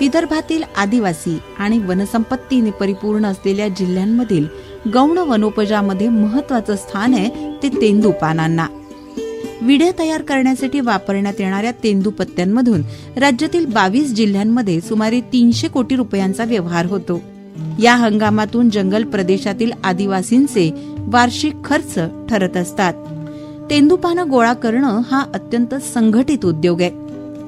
विदर्भातील आदिवासी आणि वनसंपत्तीने परिपूर्ण असलेल्या जिल्ह्यांमधील गौण वनोपजामध्ये महत्वाचं स्थान आहे ते तेंदू पानांना विड्या तयार करण्यासाठी वापरण्यात येणाऱ्या तेंदू पत्त्यांमधून राज्यातील बावीस जिल्ह्यांमध्ये सुमारे तीनशे कोटी रुपयांचा व्यवहार होतो. या हंगामातून जंगल प्रदेशातील आदिवासींचे वार्षिक खर्च ठरत असतात. तेंदूपानं गोळा करणं हा अत्यंत संघटित उद्योग आहे.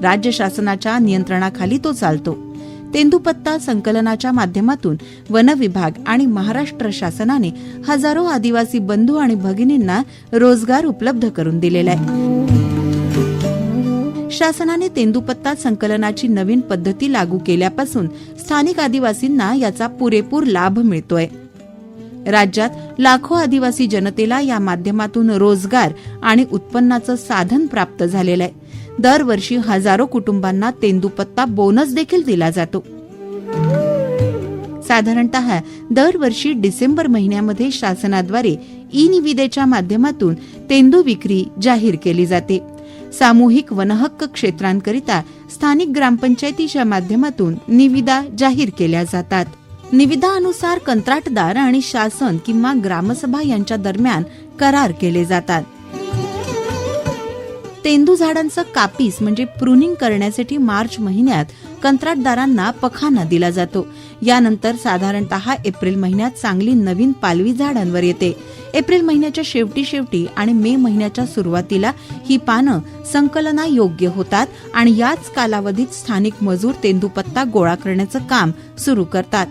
राज्य शासनाच्या नियंत्रणाखाली तो चालतो. तेंदुपत्ता संकलनाच्या माध्यमातून वन विभाग आणि महाराष्ट्र शासनाने हजारो आदिवासी बंधू आणि भगिनींना रोजगार उपलब्ध करून दिलेला आहे. शासनाने तेंदुपत्ता संकलनाची नवीन पद्धती लागू केल्यापासून स्थानिक आदिवासींना याचा पुरेपूर लाभ मिळतोय. राज्यात लाखो आदिवासी जनतेला या माध्यमातून रोजगार आणि उत्पन्नाचं साधन प्राप्त झालेलं आहे. दरवर्षी हजारो कुटुंबांना तेंदूपत्ता बोनस देखील दिला जातो. साधारणतः दरवर्षी डिसेंबर महिन्यामध्ये शासनाद्वारे ई निविदेच्या माध्यमातून तेंदू विक्री जाहीर केली जाते. सामूहिक वनहक्क क्षेत्रांकरिता स्थानिक ग्रामपंचायतीच्या माध्यमातून निविदा जाहीर केल्या जातात. निविदानुसार कंत्राटदार आणि शासन किंवा ग्रामसभा यांच्या दरम्यान करार केले जातात. तेंदू झाडांचं कापीस म्हणजे प्रुनिंग करण्यासाठी मार्च महिन्यात कंत्राटदारांना पखाना दिला जातो. यानंतर साधारणतः एप्रिल महिन्यात चांगली नवीन पालवी झाडांवर येते. एप्रिल महिन्याच्या शेवटी शेवटी आणि मे महिन्याच्या सुरुवातीला ही पानं संकलना योग्य होतात आणि याच कालावधीत स्थानिक मजूर तेंदूपत्ता गोळा करण्याचं काम सुरू करतात.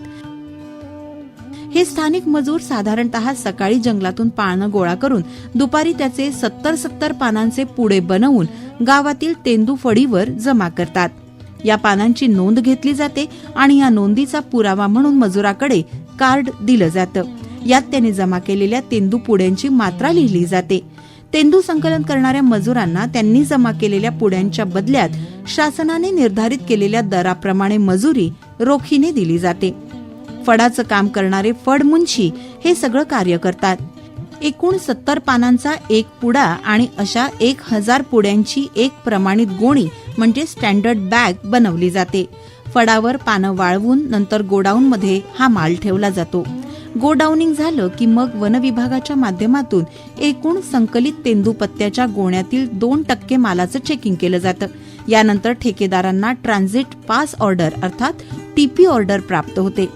हे स्थानिक मजूर साधारणतः सकाळी जंगलातून पानं गोळा करून दुपारी त्याचे सत्तर सत्तर पानांचे पुडे बनवून गावातील तेंदू फडीवर जमा करतात. या पानांची नोंद घेतली जाते आणि या नोंदीचा पुरावा म्हणून मजुराकडे कार्ड दिलं जातं. यात त्याने जमा केलेल्या तेंदू पुड्यांची मात्रा लिहिली जाते. तेंदू संकलन करणाऱ्या मजुरांना त्यांनी जमा केलेल्या पुड्यांच्या बदल्यात शासनाने निर्धारित केलेल्या दराप्रमाणे मजुरी रोखीने दिली जाते. फडाचं काम करणारे फडमुंशी हे सगळं कार्य करतात. एकूण सत्तर पानांचा एक पुडा आणि अशा एक हजार पुड्यांची एक प्रमाणित गोणी म्हणजे स्टँडर्ड बॅग बनवली जाते. फडावर पानं वाळवून नंतर गोडाऊनमध्ये हा माल ठेवला जातो. गोडाऊनिंग झालं की मग वनविभागाच्या माध्यमातून एकूण संकलित तेंदूपत्त्याच्या गोण्यातील दोन टक्के मालाचं चेकिंग केलं जातं. यानंतर ठेकेदारांना ट्रान्झिट पास ऑर्डर अर्थात टीपी ऑर्डर प्राप्त होते.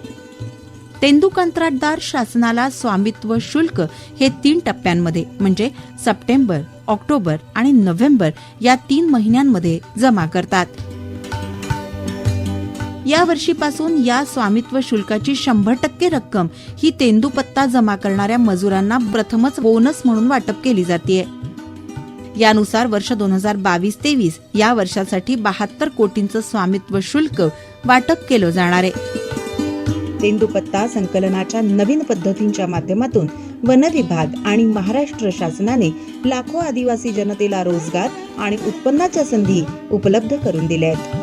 तेंदू कंत्राटदार शासनाला स्वामित्व शुल्क हे तीन टप्प्यांमध्ये म्हणजे सप्टेंबर ऑक्टोबर आणि नोव्हेंबर या तीन महिन्यांमध्ये जमा करतात. या वर्षीपासून या स्वामित्व शुल्काची शंभर टक्के रक्कम ही तेंदूपत्ता जमा करणाऱ्या मजुरांना प्रथमच बोनस म्हणून वाटप केली जाते. यानुसार वर्ष दोन हजार बावीस तेवीस या वर्षासाठी बहात्तर कोटींचं स्वामित्व शुल्क वाटप केलं जाणार आहे. तेंदुपत्ता संकलनाच्या नवीन पद्धतींच्या माध्यमातून वन विभाग आणि महाराष्ट्र शासनाने लाखो आदिवासी जनतेला रोजगार आणि उत्पन्नाच्या संधी उपलब्ध करून दिल्या आहेत.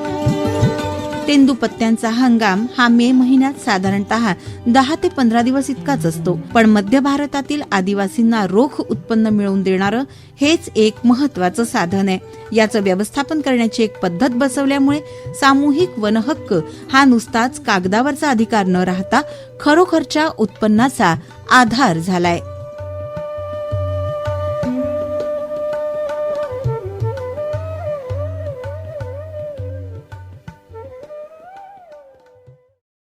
तेंदुपत्त्यांचा हंगाम हा मे महिन्यात साधारणतः दहा ते पंधरा दिवस इतकाच असतो. पण मध्य भारतातील आदिवासींना रोख उत्पन्न मिळवून देणारं हेच एक महत्वाचं साधन आहे. याचं व्यवस्थापन करण्याची एक पद्धत बसवल्यामुळे सामूहिक वनहक्क हा नुसताच कागदावरचा अधिकार न राहता खरोखरच्या उत्पन्नाचा आधार झालाय.